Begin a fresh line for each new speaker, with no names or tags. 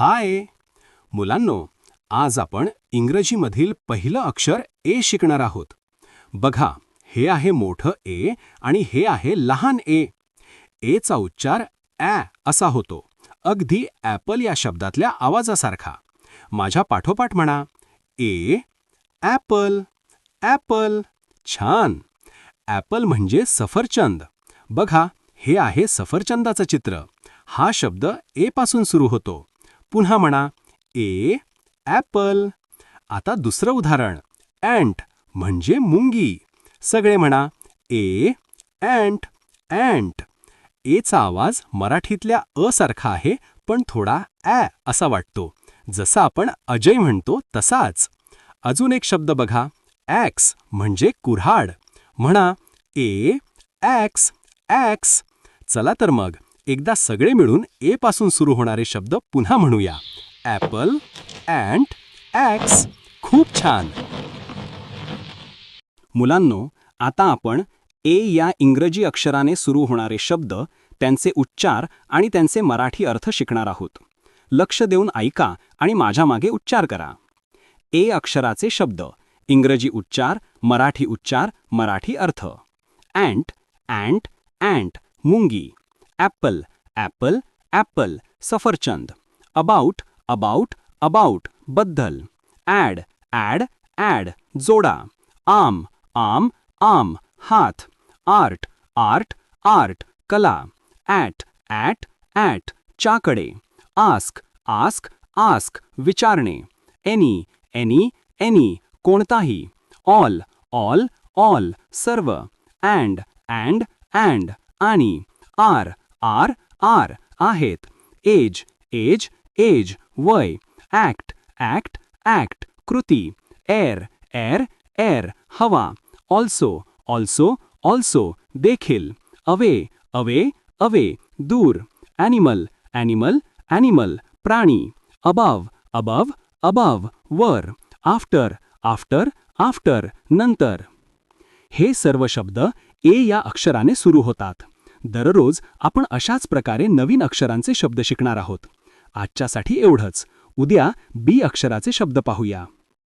हाय. मुलांनो आज आपण इंग्रजीमधील पहिलं अक्षर ए शिकणार आहोत. बघा हे आहे मोठं ए आणि हे आहे लहान ए. एचा उच्चार ॲ असा होतो. अगदी ॲपल या शब्दातल्या आवाजासारखा. माझ्या पाठोपाठ म्हणा. ए ॲपल ॲपल छान. ॲपल म्हणजे सफरचंद. बघा हे आहे सफरचंदाचं चित्र. हा शब्द ए पासून सुरू होतो. पुन्हा म्हणा ए ॲपल. आता दुसरं उदाहरण अँट म्हणजे मुंगी. सगळे म्हणा ए अँट अँट एचा आवाज मराठीतल्या अ सारखा आहे पण थोडा ॲ असा वाटतो. जसा आपण अजय म्हणतो तसाच. अजून एक शब्द बघा ॲक्स म्हणजे कुऱ्हाड. म्हणा ए ॲक्स ॲक्स. चला तर मग. एकदा सगळे मिळून ए पासून सुरू होणारे शब्द पुन्हा म्हणूया. ॲपल अँट ॲक्स खूप छान. मुलांनो आता आपण ए या इंग्रजी अक्षराने सुरू होणारे शब्द त्यांचे उच्चार आणि त्यांचे मराठी अर्थ शिकणार आहोत. लक्ष देऊन ऐका आणि माझ्या मागे उच्चार करा. ए अक्षराचे शब्द इंग्रजी उच्चार मराठी उच्चार मराठी अर्थ. अँट अँट अँट मुंगी. ॲपल ॲपल ॲपल सफरचंद अबाउट अबाउट अबाउटबद्दल ॲड ॲड ॲड जोडा आम आम आम हात आर्ट आर्ट आर्ट कला ॲट ॲट ॲट चाकडे आस्क आस्क आस्क विचारणे एनी एनी एनी कोणताही ऑल ऑल ऑल सर्व अँड अँड अँड आणि आर आर आर आहेत. एज एज एज वय. Act act act. कृती. एअर एअर एअर हवा. Also also also. देखील. Away away away. दूर. Animal animal animal. प्राणी. Above above above. वर. After after after. नंतर. हे सर्व शब्द ए या अक्षराने सुरू होतात. दररोज आपण अशाच प्रकारे नवीन अक्षरांचे शब्द शिकणार आहोत. आजच्यासाठी एवढंच. उद्या बी अक्षराचे शब्द पाहूया.